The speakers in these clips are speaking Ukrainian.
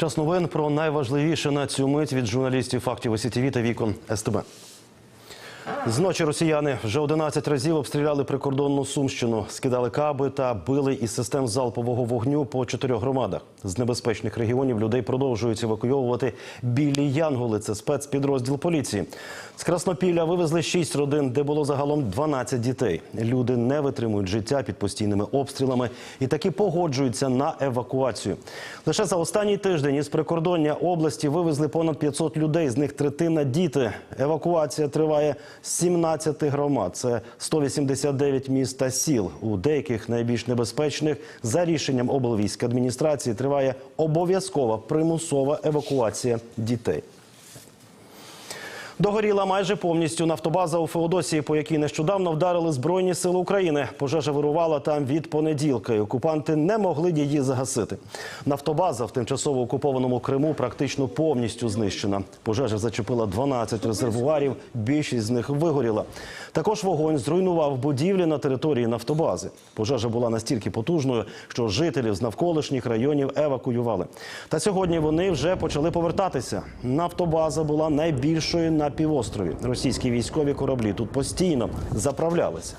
Час новин про найважливіше на цю мить від журналістів фактів СІТВ та вікон СТБ. Зночі росіяни вже 11 разів обстріляли прикордонну Сумщину, скидали каби та били із систем залпового вогню по чотирьох громадах. З небезпечних регіонів людей продовжують евакуйовувати білі янголи. Це спецпідрозділ поліції. З Краснопілля вивезли 6 родин, де було загалом 12 дітей. Люди не витримують життя під постійними обстрілами і таки погоджуються на евакуацію. Лише за останній тиждень із прикордоння області вивезли понад 500 людей. З них третина діти. Евакуація триває 17 громад. Це 189 міст та сіл. У деяких найбільш небезпечних за рішенням облвійської адміністрації триває обов'язкова примусова евакуація дітей. Догоріла майже повністю нафтобаза у Феодосії, по якій нещодавно вдарили Збройні сили України. Пожежа вирувала там від понеділка. і Окупанти не могли її загасити. Нафтобаза в тимчасово окупованому Криму практично повністю знищена. Пожежа зачепила 12 резервуарів, більшість з них вигоріла. Також вогонь зруйнував будівлі на території нафтобази. Пожежа була настільки потужною, що жителів з навколишніх районів евакуювали. Та сьогодні вони вже почали повертатися. Нафтобаза була найбільшою на півострові. Російські військові кораблі тут постійно заправлялися.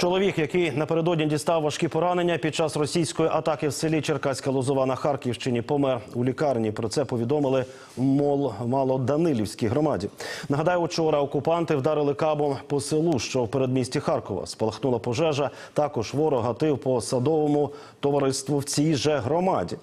Чоловік, який напередодні дістав важкі поранення під час російської атаки в селі Черкаська Лозова на Харківщині, помер у лікарні. Про це повідомили мол Малоданилівській громаді. Нагадаю, вчора окупанти вдарили кабом по селу, що в передмісті Харкова. Спалахнула пожежа. Також ворог гатив по садовому товариству в цій же громаді.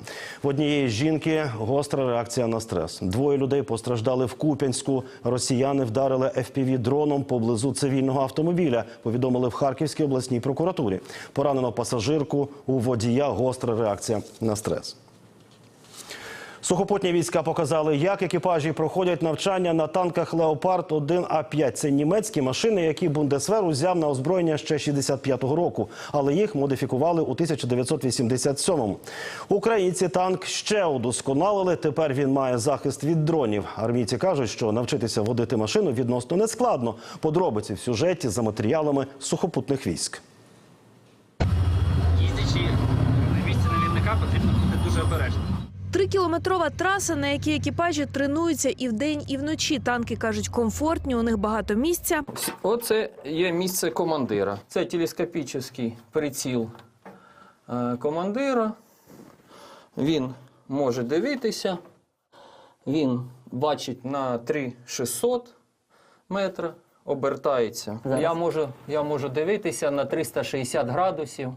В однієї жінки гостра реакція на стрес. Двоє людей постраждали в Куп'янську. Росіяни вдарили fpv дроном поблизу цивільного автомобіля. Повідомили в Харківській обласній прокуратурі. Поранено пасажирку у водія. Гостра реакція на стрес. Сухопутні війська показали, як екіпажі проходять навчання на танках Леопард 1 А 5 Це німецькі машини, які Бундесвер узяв на озброєння ще 65-го року, але їх модифікували у 1987-му. Українці танк ще удосконалили. Тепер він має захист від дронів. Армійці кажуть, що навчитися водити машину відносно нескладно. Подробиці в сюжеті за матеріалами сухопутних військ. їздячи на місці навідника, потрібно бути дуже обережним. Трикілометрова траса, на якій екіпажі тренуються і вдень, і вночі. Танки кажуть, комфортні, у них багато місця. Оце є місце командира. Це телескопічний приціл е, командира. Він може дивитися. Він бачить на 3600 метра, обертається. Я можу, я можу дивитися на 360 градусів.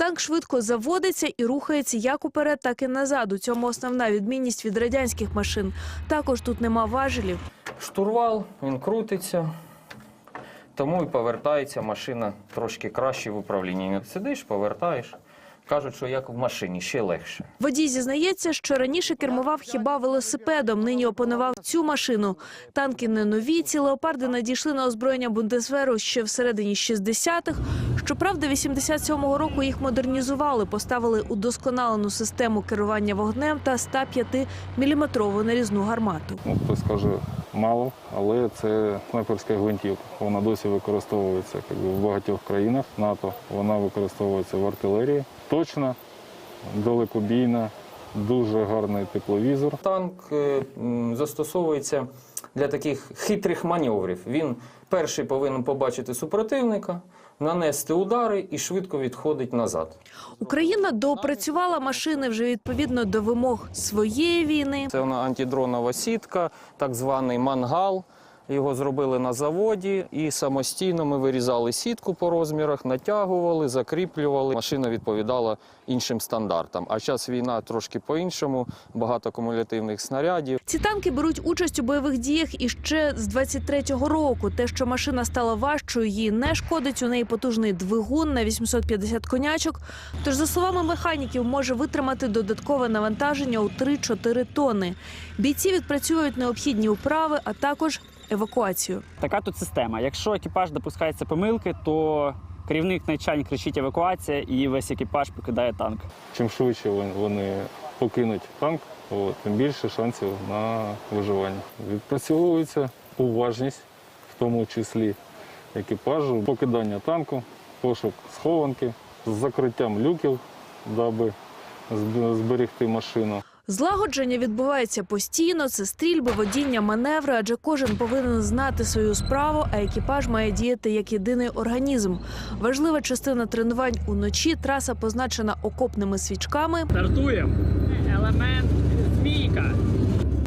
Танк швидко заводиться і рухається як уперед, так і назад. У цьому основна відмінність від радянських машин. Також тут нема важелів. Штурвал, він крутиться. Тому і повертається машина трошки краще в управлінні. Сидиш, повертаєш. Кажуть, що як в машині, ще легше. Водій зізнається, що раніше кермував хіба велосипедом, нині опанував цю машину. Танки не нові, ці леопарди надійшли на озброєння Бундесверу ще всередині 60-х. Щоправда, 87-го року їх модернізували, поставили удосконалену систему керування вогнем та 105-мм нарізну гармату. Ну, хтось скаже мало, але це снайперська гвинтівка. Вона досі використовується якби, в багатьох країнах НАТО. Вона використовується в артилерії. Точна, далекобійна, дуже гарний тепловізор. Танк е, застосовується для таких хитрих маневрів. Він перший повинен побачити супротивника, нанести удари і швидко відходить назад. Україна доопрацювала машини вже відповідно до вимог своєї війни. Це вона антидронова сітка, так званий мангал. Його зробили на заводі і самостійно ми вирізали сітку по розмірах, натягували, закріплювали. Машина відповідала іншим стандартам. А зараз війна трошки по-іншому, багато кумулятивних снарядів. Ці танки беруть участь у бойових діях іще з 23-го року. Те, що машина стала важчою, їй не шкодить. У неї потужний двигун на 850 конячок. Тож, за словами механіків, може витримати додаткове навантаження у 3-4 тонни. Бійці відпрацюють необхідні управи, а також евакуацію. Така тут система. Якщо екіпаж допускається помилки, то керівник начальник кричить евакуація і весь екіпаж покидає танк. Чим швидше вони покинуть танк, от, тим більше шансів на виживання. Відпрацьовується уважність, в тому числі екіпажу, покидання танку, пошук схованки з закриттям люків, даби зберегти машину. Злагодження відбувається постійно. Це стрільби, водіння, маневри, адже кожен повинен знати свою справу, а екіпаж має діяти як єдиний організм. Важлива частина тренувань уночі. Траса позначена окопними свічками. Стартуємо. Елемент змійка.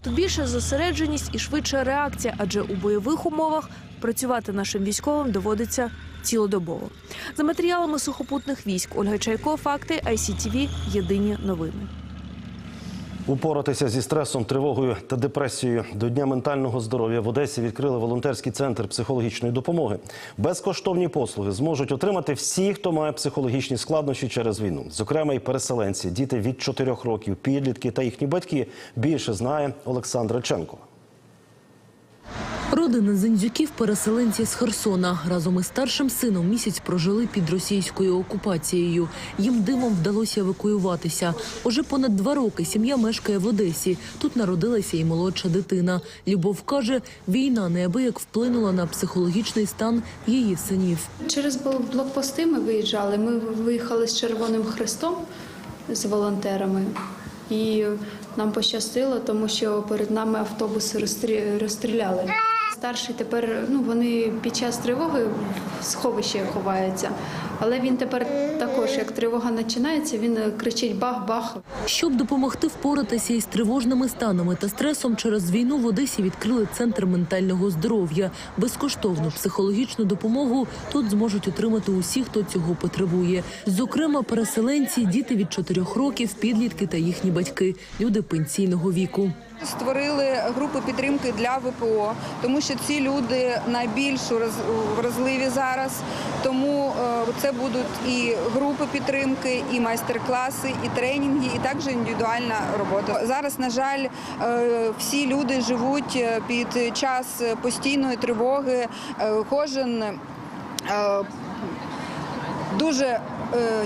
Тут більша зосередженість і швидша реакція, адже у бойових умовах працювати нашим військовим доводиться цілодобово. За матеріалами сухопутних військ Ольга Чайко, факти ICTV, Єдині новини. Упоратися зі стресом, тривогою та депресією до Дня ментального здоров'я в Одесі відкрили волонтерський центр психологічної допомоги. Безкоштовні послуги зможуть отримати всі, хто має психологічні складнощі через війну, зокрема і переселенці, діти від 4 років, підлітки та їхні батьки. Більше знає Олександра Ченкова. Родина Зендзюків – переселенці з Херсона. Разом із старшим сином місяць прожили під російською окупацією. Їм дивом вдалося евакуюватися. Уже понад два роки сім'я мешкає в Одесі. Тут народилася і молодша дитина. Любов каже, війна неабияк вплинула на психологічний стан її синів. Через бл- блокпости ми виїжджали. Ми виїхали з Червоним Хрестом з волонтерами. І нам пощастило, тому що перед нами автобуси розстрі- розстріляли. Старший тепер ну вони під час тривоги в сховищі ховаються. Але він тепер також, як тривога починається, він кричить бах-бах. Щоб допомогти впоратися із тривожними станами та стресом через війну в Одесі відкрили центр ментального здоров'я. Безкоштовну психологічну допомогу тут зможуть отримати усі, хто цього потребує. Зокрема, переселенці, діти від 4 років, підлітки та їхні батьки, люди пенсійного віку. Створили групи підтримки для ВПО, тому що ці люди найбільш вразливі зараз. Тому е, це будуть і групи підтримки, і майстер-класи, і тренінги, і також індивідуальна робота. Зараз, на жаль, е, всі люди живуть е, під час постійної тривоги. Кожен дуже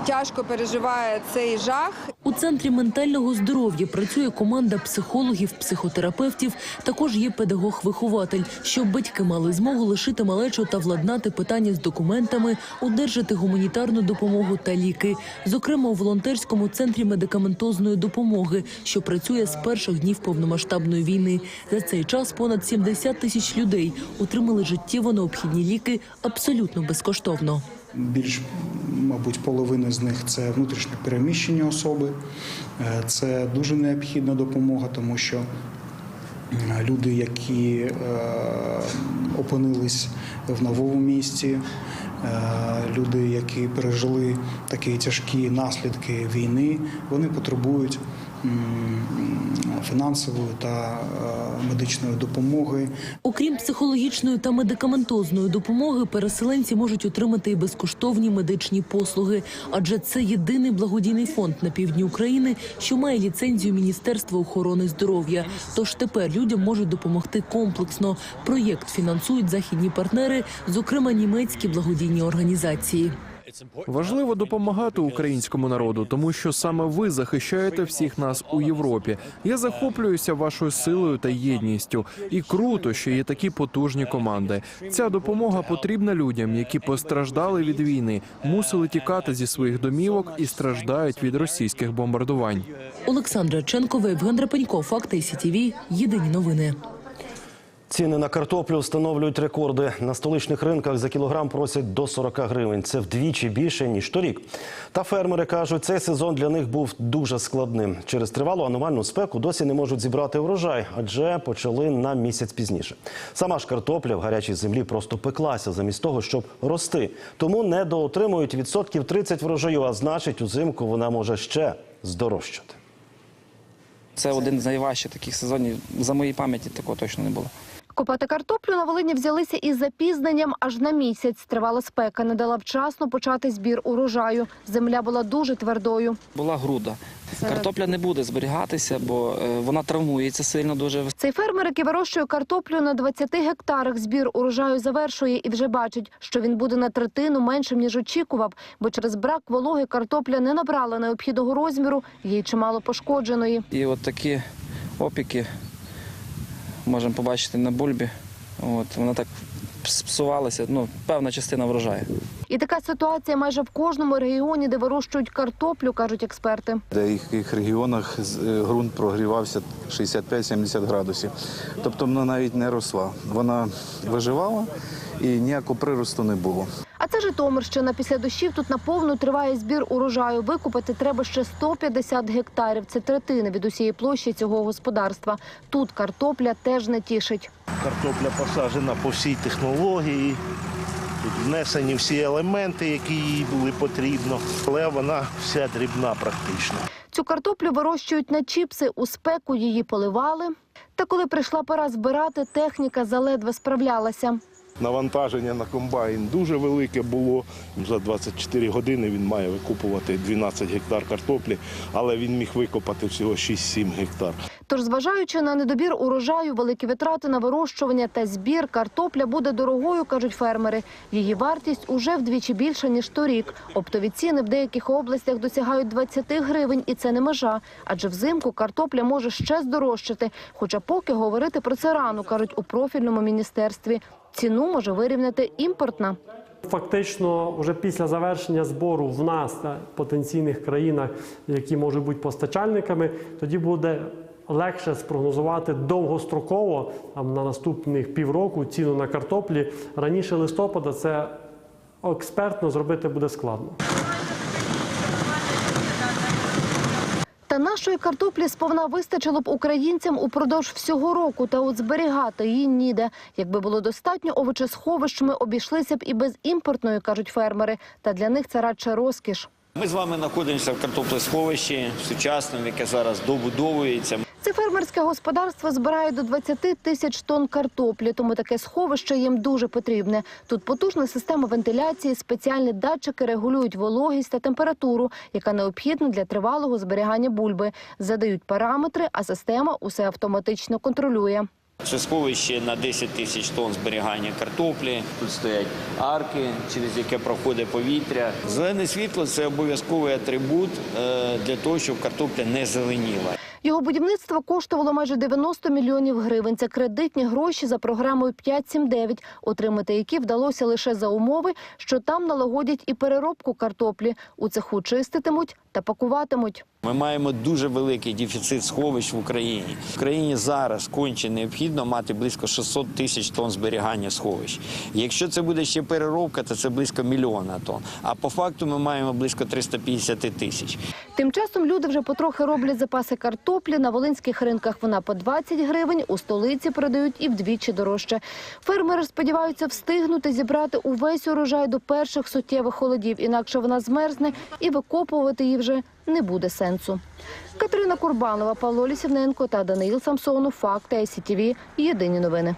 тяжко переживає цей жах. Центрі ментального здоров'я працює команда психологів, психотерапевтів. Також є педагог-вихователь, щоб батьки мали змогу лишити малечу та владнати питання з документами, одержати гуманітарну допомогу та ліки. Зокрема, у волонтерському центрі медикаментозної допомоги, що працює з перших днів повномасштабної війни. За цей час понад 70 тисяч людей отримали життєво необхідні ліки абсолютно безкоштовно. Більш, мабуть, половина з них це внутрішньо переміщені особи. Е, Це дуже необхідна допомога, тому що е, люди, які е, опинились в новому місті, е, люди, які пережили такі тяжкі наслідки війни, вони потребують фінансової та е, медичної допомоги. Окрім психологічної та медикаментозної допомоги, переселенці можуть отримати і безкоштовні медичні послуги, адже це єдиний благодійний фонд на півдні України, що має ліцензію Міністерства охорони здоров'я. Тож тепер людям можуть допомогти комплексно. Проєкт фінансують західні партнери, зокрема німецькі благодійні організації. Важливо допомагати українському народу, тому що саме ви захищаєте всіх нас у Європі. Я захоплююся вашою силою та єдністю. І круто, що є такі потужні команди. Ця допомога потрібна людям, які постраждали від війни, мусили тікати зі своїх домівок і страждають від російських бомбардувань. Олександра Ченкова, Євген Рапенько, Факти СІТІВІ. Єдині новини. Ціни на картоплю встановлюють рекорди. На столичних ринках за кілограм просять до 40 гривень. Це вдвічі більше ніж торік. Та фермери кажуть, цей сезон для них був дуже складним. Через тривалу аномальну спеку досі не можуть зібрати врожай, адже почали на місяць пізніше. Сама ж картопля в гарячій землі просто пеклася замість того, щоб рости. Тому недоотримують відсотків 30 врожаю, а значить, узимку вона може ще здорожчати. Це один з найважчих таких сезонів. За моїй пам'яті такого точно не було. Копати картоплю на Волині взялися із запізненням аж на місяць. Тривала спека, не дала вчасно почати збір урожаю. Земля була дуже твердою. Була груда. Картопля не буде зберігатися, бо е, вона травмується сильно дуже. Цей фермер, який вирощує картоплю на 20 гектарах, збір урожаю завершує і вже бачить, що він буде на третину меншим, ніж очікував, бо через брак вологи картопля не набрала необхідного розміру, їй чимало пошкодженої. І от такі опіки можемо побачити на бульбі. От, вона так псувалася, ну, певна частина врожаю. І така ситуація майже в кожному регіоні, де вирощують картоплю, кажуть експерти. В деяких регіонах з- е, ґрунт прогрівався 65-70 градусів. Тобто вона навіть не росла. Вона виживала і ніякого приросту не було. А це Житомирщина. Після дощів тут наповну триває збір урожаю. Викупити треба ще 150 гектарів. Це третина від усієї площі цього господарства. Тут картопля теж не тішить. Картопля посаджена по всій технології. Тут внесені всі елементи, які їй були потрібно, але вона вся дрібна практично. Цю картоплю вирощують на чіпси, у спеку її поливали. Та коли прийшла пора збирати, техніка заледве справлялася. Навантаження на комбайн дуже велике було. За 24 години він має викупувати 12 гектар картоплі, але він міг викопати всього 6-7 гектар. Тож, зважаючи на недобір урожаю, великі витрати на вирощування та збір, картопля буде дорогою, кажуть фермери. Її вартість уже вдвічі більша, ніж торік. Оптові ціни в деяких областях досягають 20 гривень, і це не межа. Адже взимку картопля може ще здорожчати. Хоча поки говорити про це рано, кажуть у профільному міністерстві. Ціну може вирівняти імпортна. Фактично, вже після завершення збору в нас та потенційних країнах, які можуть бути постачальниками, тоді буде легше спрогнозувати довгостроково там, на наступних півроку ціну на картоплі. Раніше листопада це експертно зробити буде складно. Нашої картоплі сповна вистачило б українцям упродовж всього року, та от зберігати її ніде. Якби було достатньо овочесховищ, ми обійшлися б і без імпортної, кажуть фермери. Та для них це радше розкіш. Ми з вами знаходимося в картоплесховищі сучасному, яке зараз добудовується. Це фермерське господарство збирає до 20 тисяч тонн картоплі, тому таке сховище їм дуже потрібне. Тут потужна система вентиляції, спеціальні датчики регулюють вологість та температуру, яка необхідна для тривалого зберігання бульби. Задають параметри, а система усе автоматично контролює. Це сховище на 10 тисяч тонн зберігання картоплі. Тут стоять арки, через яке проходить повітря. Зелене світло це обов'язковий атрибут е, для того, щоб картопля не зеленіла. Його будівництво коштувало майже 90 мільйонів гривень. Це кредитні гроші за програмою 5-7-9, отримати які вдалося лише за умови, що там налагодять і переробку картоплі. У цеху чиститимуть та пакуватимуть. Ми маємо дуже великий дефіцит сховищ в Україні. В Україні зараз конче необхідно мати близько 600 тисяч тонн зберігання сховищ. Якщо це буде ще переробка, то це близько мільйона тонн. А по факту ми маємо близько 350 тисяч. Тим часом люди вже потрохи роблять запаси картоплі. На волинських ринках вона по 20 гривень, у столиці продають і вдвічі дорожче. Фермери сподіваються встигнути зібрати увесь урожай до перших суттєвих холодів, інакше вона змерзне і викопувати її вже не буде сенсу. Катерина Курбанова, Павло Лісівненко та Даниїл Самсонов. Факти ICTV. Єдині новини.